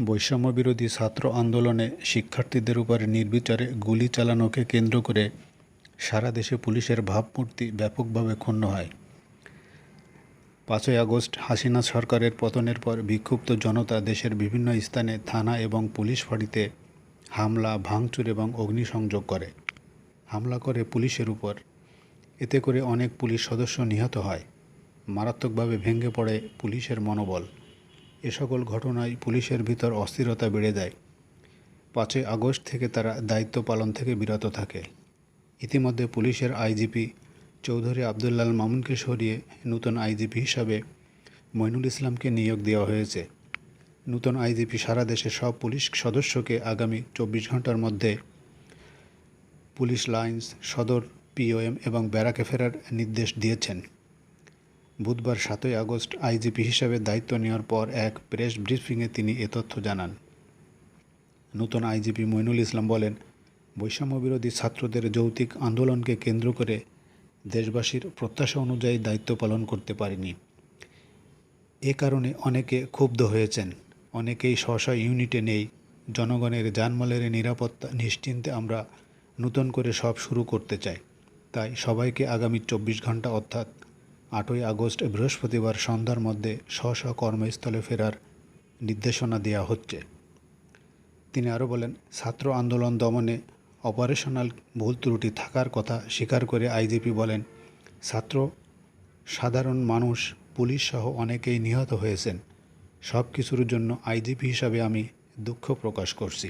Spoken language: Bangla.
বৈষম্যবিরোধী ছাত্র আন্দোলনে শিক্ষার্থীদের উপর নির্বিচারে গুলি চালানোকে কেন্দ্র করে সারা দেশে পুলিশের ভাবমূর্তি ব্যাপকভাবে ক্ষুণ্ণ হয়। পাঁচই আগস্ট হাসিনা সরকারের পতনের পর বিক্ষুব্ধ জনতা দেশের বিভিন্ন স্থানে থানা এবং পুলিশ ফাঁড়িতে হামলা, ভাঙচুর এবং অগ্নিসংযোগ করে। হামলা করে পুলিশের উপর। এতে করে অনেক পুলিশ সদস্য নিহত হয়। মারাত্মকভাবে ভেঙে পড়ে পুলিশের মনোবল। এ সকল ঘটনায় পুলিশের ভিতর অস্থিরতা বেড়ে যায়। পাঁচই আগস্ট থেকে তারা দায়িত্ব পালন থেকে বিরত থাকে। ইতিমধ্যে পুলিশের আইজিপি চৌধুরী আবদুল্লাল মামুনকে সরিয়ে নতুন আইজিপি হিসাবে মইনুল ইসলামকে নিয়োগ দেওয়া হয়েছে। নতুন আইজিপি সারা দেশের সব পুলিশ সদস্যকে আগামী চব্বিশ ঘণ্টার মধ্যে পুলিশ লাইন্স, সদর, পিওএম এবং ব্যারাকে ফেরার নির্দেশ দিয়েছেন। বুধবার সাতই আগস্ট আইজিপি হিসাবে দায়িত্ব নেওয়ার পর এক প্রেস ব্রিফিংয়ে তিনি এ তথ্য জানান। নতুন আইজিপি মইনুল ইসলাম বলেন, বৈষম্যবিরোধী ছাত্রদের যৌতিক আন্দোলনকে কেন্দ্র করে দেশবাসীর প্রত্যাশা অনুযায়ী দায়িত্ব পালন করতে পারিনি। এ কারণে অনেকে ক্ষুব্ধ হয়েছেন। অনেকেই স্ব স্ব ইউনিটে নেই। জনগণের জানমালের নিরাপত্তা নিশ্চিন্তে আমরা নতুন করে সব শুরু করতে চাই। তাই সবাইকে আগামী চব্বিশ ঘণ্টা অর্থাৎ আটই আগস্ট বৃহস্পতিবার সন্ধ্যার মধ্যে স্ব স্ব কর্মস্থলে ফেরার নির্দেশনা দেওয়া হচ্ছে। তিনি আরও বলেন, ছাত্র আন্দোলন দমনে অপারেশনাল ভুল ত্রুটি থাকার কথা স্বীকার করে আইজিপি বলেন, ছাত্র, সাধারণ মানুষ, পুলিশ সহ অনেকেই নিহত হয়েছেন। সব কিছুর জন্য আইজিপি হিসাবে আমি দুঃখ প্রকাশ করছি।